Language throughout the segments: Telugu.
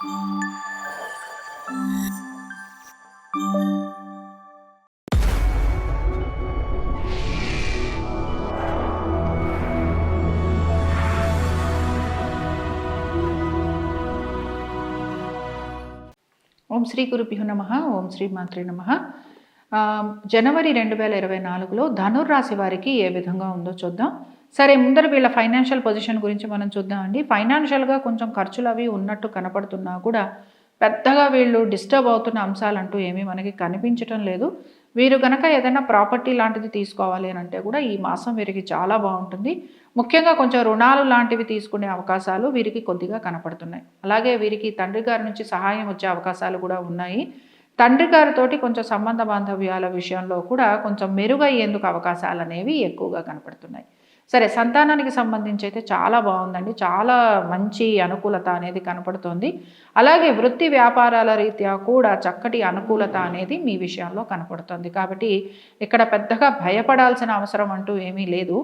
ఓం శ్రీ గురుభ్యో నమ ఓం శ్రీ మాత్రే నమ. జనవరి రెండు వేల ఇరవై నాలుగులో ధనుర్రాశి వారికి ఏ విధంగా ఉందో చూద్దాం. సరే ముందర వీళ్ళ ఫైనాన్షియల్ పొజిషన్ గురించి మనం చూద్దామండి. ఫైనాన్షియల్గా కొంచెం ఖర్చులు అవి ఉన్నట్టు కనపడుతున్నా కూడా పెద్దగా వీళ్ళు డిస్టర్బ్ అవుతున్న అంశాలు అంటూ ఏమీ మనకి కనిపించటం లేదు. వీరు కనుక ఏదైనా ప్రాపర్టీ లాంటిది తీసుకోవాలి అని అంటే కూడా ఈ మాసం వీరికి చాలా బాగుంటుంది. ముఖ్యంగా కొంచెం రుణాలు లాంటివి తీసుకునే అవకాశాలు వీరికి కొద్దిగా కనపడుతున్నాయి. అలాగే వీరికి తండ్రి గారి నుంచి సహాయం వచ్చే అవకాశాలు కూడా ఉన్నాయి. తండ్రి గారితోటి కొంచెం సంబంధ బాంధవ్యాల విషయంలో కూడా కొంచెం మెరుగయ్యేందుకు అవకాశాలు అనేవి ఎక్కువగా కనపడుతున్నాయి. సరే సంతానానికి సంబంధించి అయితే చాలా బాగుందండి. చాలా మంచి అనుకూలత అనేది కనపడుతోంది. అలాగే వృత్తి వ్యాపారాల రీత్యా కూడా చక్కటి అనుకూలత అనేది మీ విషయంలో కనపడుతుంది. కాబట్టి ఇక్కడ పెద్దగా భయపడాల్సిన అవసరం అంటూ ఏమీ లేదు.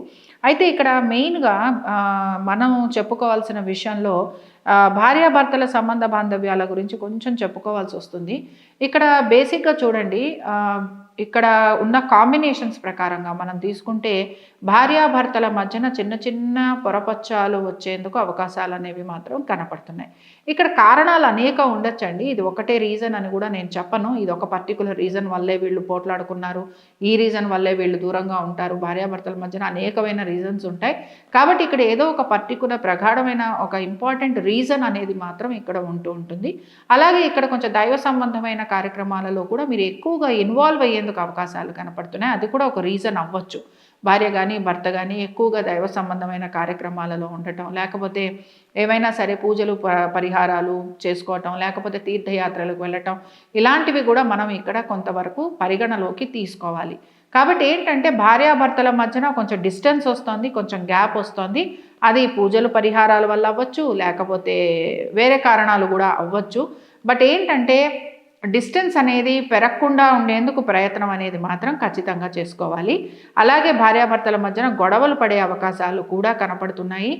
అయితే ఇక్కడ మెయిన్గా మనం చెప్పుకోవాల్సిన విషయంలో భార్యాభర్తల సంబంధ బాంధవ్యాల గురించి కొంచెం చెప్పుకోవాల్సి వస్తుంది. ఇక్కడ బేసిక్గా చూడండి ఇక్కడ ఉన్న కాంబినేషన్స్ ప్రకారంగా మనం తీసుకుంటే భార్యాభర్తల మధ్యన చిన్న చిన్న పొరపచ్చాలు వచ్చేందుకు అవకాశాలు అనేవి మాత్రం కనపడుతున్నాయి. ఇక్కడ కారణాలు అనేక ఉండొచ్చండి. ఇది ఒకటే రీజన్ అని కూడా నేను చెప్పను. ఇది ఒక పర్టికులర్ రీజన్ వల్లే వీళ్ళు పోట్లాడుకున్నారు. ఈ రీజన్ వల్లే వీళ్ళు దూరంగా ఉంటారు. భార్యాభర్తల మధ్యన అనేకమైన రీజన్స్ ఉంటాయి. కాబట్టి ఇక్కడ ఏదో ఒక పర్టికులర్ ప్రగాఢమైన ఒక ఇంపార్టెంట్ రీజన్ రీజన్ అనేది మాత్రం ఇక్కడ ఉంటూ ఉంటుంది. అలాగే ఇక్కడ కొంచెం దైవ సంబంధమైన కార్యక్రమాలలో కూడా మీరు ఎక్కువగా ఇన్వాల్వ్ అయ్యేందుకు అవకాశాలు కనపడుతున్నాయి. అది కూడా ఒక రీజన్ అవ్వచ్చు. భార్య కానీ భర్త కానీ ఎక్కువగా దైవ సంబంధమైన కార్యక్రమాలలో ఉండటం లేకపోతే ఏవైనా సరే పూజలు పరిహారాలు చేసుకోవటం లేకపోతే తీర్థయాత్రలకు వెళ్ళటం ఇలాంటివి కూడా మనం ఇక్కడ కొంతవరకు పరిగణలోకి తీసుకోవాలి. కాబట్టి ఏంటంటే భార్యాభర్తల మధ్యన కొంచెం డిస్టెన్స్ వస్తుంది కొంచెం గ్యాప్ వస్తుంది. అది పూజలు పరిహారాల వల్ల అవ్వచ్చు లేకపోతే వేరే కారణాలు కూడా అవ్వచ్చు. బట్ ఏంటంటే డిస్టెన్స్ అనేది పెరగకుండా ఉండేందుకు ప్రయత్నం అనేది మాత్రం ఖచ్చితంగా చేసుకోవాలి. అలాగే భార్యాభర్తల మధ్యన గొడవలు పడే అవకాశాలు కూడా కనపడుతున్నాయి.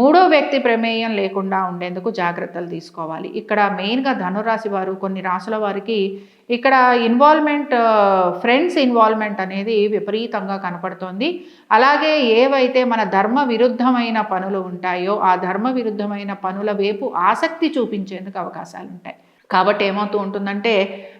మూడో వ్యక్తి ప్రమేయం లేకుండా ఉండేందుకు జాగ్రత్తలు తీసుకోవాలి. ఇక్కడ మెయిన్గా ధనురాశి వారు కొన్ని రాసుల వారికి ఇక్కడ ఇన్వాల్వ్మెంట్ ఫ్రెండ్స్ ఇన్వాల్వ్మెంట్ అనేది విపరీతంగా కనపడుతోంది. అలాగే ఏవైతే మన ధర్మ విరుద్ధమైన పనులు ఉంటాయో ఆ ధర్మ విరుద్ధమైన పనుల వైపు ఆసక్తి చూపించేందుకు అవకాశాలు ఉంటాయి. కాబట్టి ఏమవుతూ ఉంటుందంటే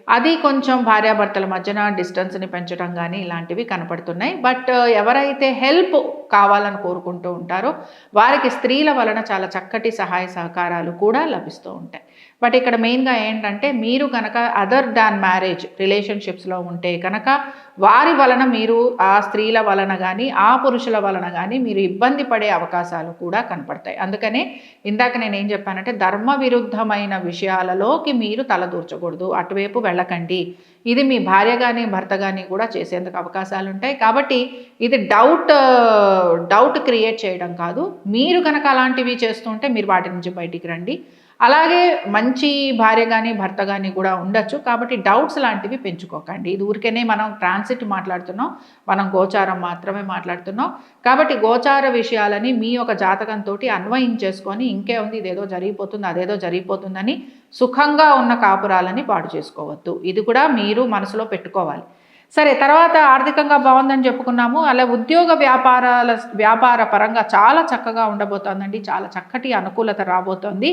అది కొంచెం భార్యాభర్తల మధ్యన డిస్టెన్స్ని పెంచడం కానీ ఇలాంటివి కనపడుతున్నాయి. బట్ uh, ఎవరైతే హెల్ప్ కావాలని కోరుకుంటూ ఉంటారో వారికి స్త్రీల వలన చాలా చక్కటి సహాయ సహకారాలు కూడా లభిస్తూ ఉంటాయి. బట్ ఇక్కడ మెయిన్గా ఏంటంటే మీరు కనుక అదర్ దాన్ మ్యారేజ్ రిలేషన్షిప్స్లో ఉంటే కనుక వారి వలన మీరు ఆ స్త్రీల వలన కానీ ఆ పురుషుల వలన కానీ మీరు ఇబ్బంది పడే అవకాశాలు కూడా కనపడతాయి. అందుకనే ఇందాక నేను ఏం చెప్పానంటే ధర్మ విరుద్ధమైన విషయాలలోకి మీరు తలదూర్చకూడదు అటువైపు వెళ్ళకండి. ఇది మీ భార్య కానీ భర్త కానీ కూడా చేసేందుకు అవకాశాలు ఉంటాయి కాబట్టి ఇది డౌట్ డౌట్ క్రియేట్ చేయడం కాదు. మీరు కనుక అలాంటివి చేస్తుంటే మీరు వాటి నుంచి బయటికి రండి. అలాగే మంచి భార్య కానీ భర్త కానీ కూడా ఉండొచ్చు. కాబట్టి డౌట్స్ లాంటివి పెంచుకోకండి. ఇది ఊరికేనే మనం ట్రాన్సిట్ మాట్లాడుతున్నాం మనం గోచారం మాత్రమే మాట్లాడుతున్నాం. కాబట్టి గోచార విషయాలని మీ యొక్క జాతకంతో అన్వయించేసుకొని ఇంకే ఉంది ఇదేదో జరిగిపోతుంది అదేదో జరిగిపోతుందని సుఖంగా ఉన్న కాపురాలని పాడు చేసుకోవద్దు. ఇది కూడా మీరు మనసులో పెట్టుకోవాలి. సరే తర్వాత ఆర్థికంగా బాగుందని చెప్పుకున్నాము. అలా ఉద్యోగ వ్యాపారాల వ్యాపార పరంగా చాలా చక్కగా ఉండబోతోందండి. చాలా చక్కటి అనుకూలత రాబోతోంది.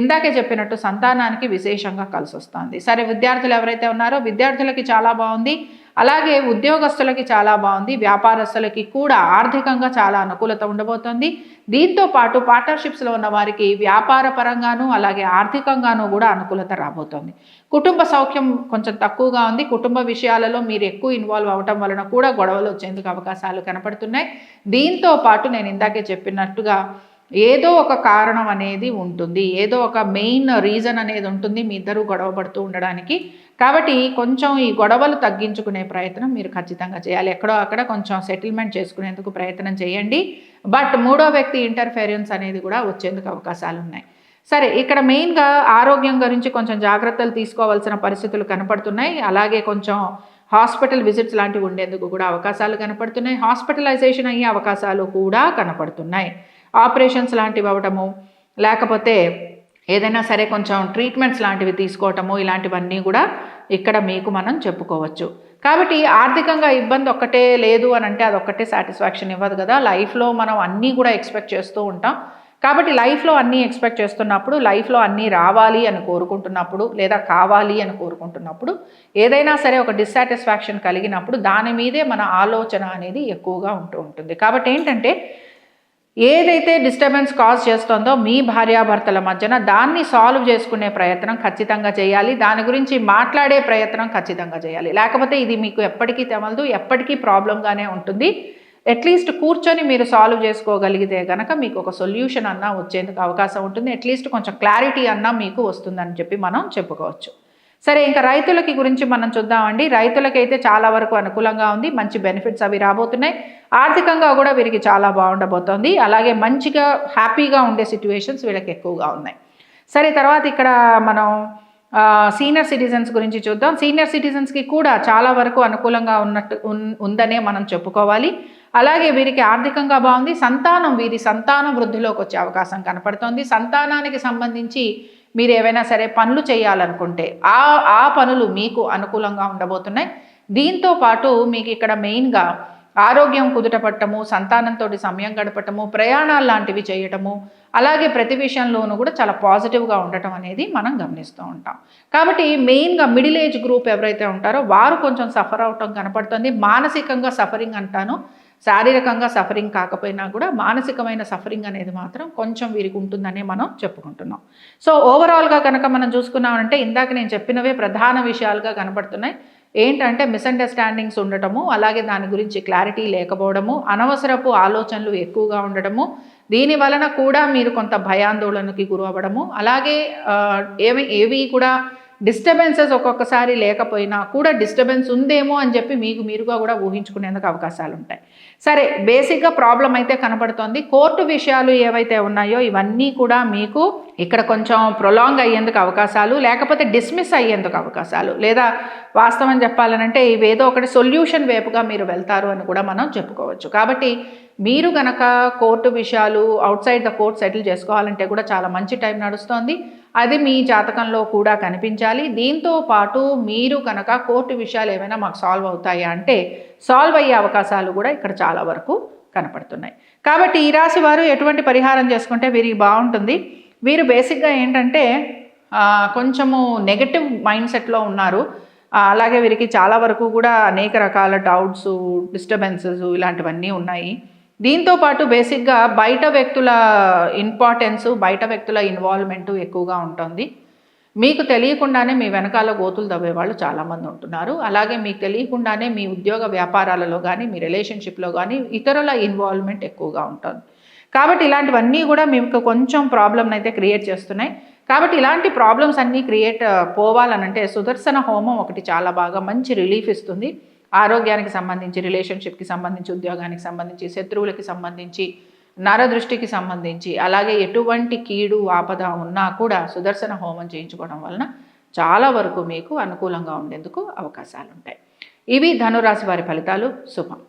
ఇందాకే చెప్పినట్టు సంతానానికి విశేషంగా కలిసి వస్తుంది సరే విద్యార్థులు ఎవరైతే ఉన్నారో విద్యార్థులకి చాలా బాగుంది. అలాగే ఉద్యోగస్తులకి చాలా బాగుంది వ్యాపారస్తులకి కూడా ఆర్థికంగా చాలా అనుకూలత ఉండబోతోంది. దీంతో పాటు పార్ట్నర్షిప్స్లో ఉన్న వారికి వ్యాపార పరంగాను అలాగే ఆర్థికంగాను కూడా అనుకూలత రాబోతోంది. కుటుంబ సౌఖ్యం కొంచెం తక్కువగా ఉంది. కుటుంబ విషయాలలో మీరు ఎక్కువ ఇన్వాల్వ్ అవటం వలన కూడా గొడవలు వచ్చేందుకు అవకాశాలు కనపడుతున్నాయి. దీంతో పాటు నేను ఇందాకే చెప్పినట్టుగా ఏదో ఒక కారణం అనేది ఉంటుంది. ఏదో ఒక మెయిన్ రీజన్ అనేది ఉంటుంది మీ ఇద్దరు గొడవ పడుతూ ఉండడానికి. కాబట్టి కొంచెం ఈ గొడవలు తగ్గించుకునే ప్రయత్నం మీరు ఖచ్చితంగా చేయాలి. ఎక్కడో అక్కడ కొంచెం సెటిల్మెంట్ చేసుకునేందుకు ప్రయత్నం చేయండి. బట్ మూడో వ్యక్తి ఇంటర్ఫేరెన్స్ అనేది కూడా వచ్చేందుకు అవకాశాలు ఉన్నాయి. సరే ఇక్కడ మెయిన్గా ఆరోగ్యం గురించి కొంచెం జాగ్రత్తలు తీసుకోవాల్సిన పరిస్థితులు కనపడుతున్నాయి. అలాగే కొంచెం హాస్పిటల్ విజిట్స్ లాంటివి ఉండేందుకు కూడా అవకాశాలు కనపడుతున్నాయి. హాస్పిటలైజేషన్ అయ్యే అవకాశాలు కూడా కనపడుతున్నాయి. ఆపరేషన్స్ లాంటివి అవ్వటము లేకపోతే ఏదైనా సరే కొంచెం ట్రీట్మెంట్స్ లాంటివి తీసుకోవటము ఇలాంటివన్నీ కూడా ఇక్కడ మీకు మనం చెప్పుకోవచ్చు. కాబట్టి ఆర్థికంగా ఇబ్బంది ఒక్కటే లేదు అని అంటే అదొక్కటే సాటిస్ఫాక్షన్ ఇవ్వదు కదా. లైఫ్లో మనం అన్నీ కూడా ఎక్స్పెక్ట్ చేస్తూ ఉంటాం. కాబట్టి లైఫ్లో అన్నీ ఎక్స్పెక్ట్ చేస్తున్నప్పుడు లైఫ్లో అన్నీ రావాలి అని కోరుకుంటున్నప్పుడు లేదా కావాలి అని కోరుకుంటున్నప్పుడు ఏదైనా సరే ఒక డిస్సాటిస్ఫాక్షన్ కలిగినప్పుడు దాని మీదే మన ఆలోచన అనేది ఎక్కువగా ఉంటూ ఉంటుంది. కాబట్టి ఏంటంటే ఏదైతే డిస్టర్బెన్స్ కాజ్ చేస్తుందో మీ భార్యాభర్తల మధ్యన దాన్ని సాల్వ్ చేసుకునే ప్రయత్నం ఖచ్చితంగా చేయాలి. దాని గురించి మాట్లాడే ప్రయత్నం ఖచ్చితంగా చేయాలి. లేకపోతే ఇది మీకు ఎప్పటికీ తెమలదు ఎప్పటికీ ప్రాబ్లంగానే ఉంటుంది. అట్లీస్ట్ కూర్చొని మీరు సాల్వ్ చేసుకోగలిగితే కనుక మీకు ఒక సొల్యూషన్ అన్నా వచ్చేందుకు అవకాశం ఉంటుంది. అట్లీస్ట్ కొంచెం క్లారిటీ అన్నా మీకు వస్తుందని చెప్పి మనం చెప్పుకోవచ్చు. సరే ఇంకా రైతులకి గురించి మనం చూద్దామండి. రైతులకైతే చాలా వరకు అనుకూలంగా ఉంది. మంచి బెనిఫిట్స్ అవి రాబోతున్నాయి. ఆర్థికంగా కూడా వీరికి చాలా బాగుండబోతోంది. అలాగే మంచిగా హ్యాపీగా ఉండే సిచ్యువేషన్స్ వీళ్ళకి ఎక్కువగా ఉన్నాయి. సరే తర్వాత ఇక్కడ మనం సీనియర్ సిటిజన్స్ గురించి చూద్దాం. సీనియర్ సిటిజన్స్కి కూడా చాలా వరకు అనుకూలంగా ఉన్నట్టు ఉందనే మనం చెప్పుకోవాలి. అలాగే వీరికి ఆర్థికంగా బాగుంది. సంతానం వీరి సంతానం వృద్ధిలోకి వచ్చే అవకాశం కనపడుతోంది. సంతానానికి సంబంధించి మీరు ఏవైనా సరే పనులు చేయాలనుకుంటే ఆ ఆ పనులు మీకు అనుకూలంగా ఉండబోతున్నాయి. దీంతో పాటు మీకు ఇక్కడ మెయిన్గా ఆరోగ్యం కుదుటపట్టము సంతానంతో సమయం గడపటము ప్రయాణాలు లాంటివి చేయటము అలాగే ప్రతి విషయంలోనూ కూడా చాలా పాజిటివ్గా ఉండటం అనేది మనం గమనిస్తూ ఉంటాం. కాబట్టి మెయిన్గా మిడిల్ ఏజ్ గ్రూప్ ఎవరైతే ఉంటారో వారు కొంచెం సఫర్ అవటం కనపడుతుంది. మానసికంగా సఫరింగ్ అంటాను. శారీరకంగా సఫరింగ్ కాకపోయినా కూడా మానసికమైన సఫరింగ్ అనేది మాత్రం కొంచెం వీరికి ఉంటుందనే మనం చెప్పుకుంటున్నాం. సో ఓవరాల్గా కనుక మనం చూసుకున్నామంటే ఇందాక నేను చెప్పినవే ప్రధాన విషయాలుగా కనపడుతున్నాయి ఏంటంటే మిస్అండర్స్టాండింగ్స్ ఉండటము అలాగే దాని గురించి క్లారిటీ లేకపోవడము అనవసరపు ఆలోచనలు ఎక్కువగా ఉండడము దీని వలన కూడా మీరు కొంత భయాందోళనకి గురవ్వడము అలాగే ఏవి ఏవి కూడా డిస్టర్బెన్సెస్ ఒక్కొక్కసారి లేకపోయినా కూడా డిస్టర్బెన్స్ ఉందేమో అని చెప్పి మీకు మీరుగా కూడా ఊహించుకునేందుకు అవకాశాలు ఉంటాయి. సరే బేసిక్గా ప్రాబ్లం అయితే కనబడుతోంది కోర్టు విషయాలు ఏవైతే ఉన్నాయో ఇవన్నీ కూడా మీకు ఇక్కడ కొంచెం ప్రొలాంగ్ అయ్యేందుకు అవకాశాలు లేకపోతే డిస్మిస్ అయ్యేందుకు అవకాశాలు లేదా వాస్తవం చెప్పాలనంటే ఇవేదో ఒకటి సొల్యూషన్ వైపుగా మీరు వెళ్తారు అని కూడా మనం చెప్పుకోవచ్చు. కాబట్టి మీరు గనక కోర్టు విషయాలు outside the court settle చేసుకోవాలంటే కూడా చాలా మంచి టైం నడుస్తోంది. అది మీ జాతకంలో కూడా కనిపించాలి. దీంతో పాటు మీరు కనుక కోర్టు విషయాలు ఏమైనా మాకు సాల్వ్ అవుతాయా అంటే సాల్వ్ అయ్యే అవకాశాలు కూడా ఇక్కడ చాలా వరకు కనపడుతున్నాయి. కాబట్టి ఈ రాశి వారు ఎటువంటి పరిహారం చేసుకుంటే వీరికి బాగుంటుంది. వీరు బేసిక్గా ఏంటంటే కొంచెము నెగటివ్ మైండ్ సెట్లో ఉన్నారు. అలాగే వీరికి చాలా వరకు కూడా అనేక రకాల డౌట్స్ డిస్టర్బెన్సెస్ ఇలాంటివన్నీ ఉన్నాయి. దీంతో పాటు బేసిక్గా బయట వ్యక్తుల ఇంపార్టెన్స్ బయట వ్యక్తుల ఇన్వాల్వ్మెంటు ఎక్కువగా ఉంటుంది. మీకు తెలియకుండానే మీ వెనకాల గోతులు తవ్వేవాళ్ళు చాలామంది ఉంటున్నారు. అలాగే మీకు తెలియకుండానే మీ ఉద్యోగ వ్యాపారాలలో కానీ మీ రిలేషన్షిప్లో కానీ ఇతరుల ఇన్వాల్వ్మెంట్ ఎక్కువగా ఉంటుంది. కాబట్టి ఇలాంటివన్నీ కూడా మీకు కొంచెం ప్రాబ్లమ్ అయితే క్రియేట్ చేస్తున్నాయి. కాబట్టి ఇలాంటి ప్రాబ్లమ్స్ అన్నీ క్రియేట్ పోవాలనంటే సుదర్శన హోమం ఒకటి చాలా బాగా మంచి రిలీఫ్ ఇస్తుంది. ఆరోగ్యానికి సంబంధించి రిలేషన్షిప్కి సంబంధించి ఉద్యోగానికి సంబంధించి శత్రువులకి సంబంధించి నరదృష్టికి సంబంధించి అలాగే ఎటువంటి కీడు ఆపద ఉన్నా కూడా సుదర్శన హోమం చేయించుకోవడం వలన చాలా వరకు మీకు అనుకూలంగా ఉండేందుకు అవకాశాలు ఉంటాయి ఇవి ధనురాశి వారి ఫలితాలు. శుభం.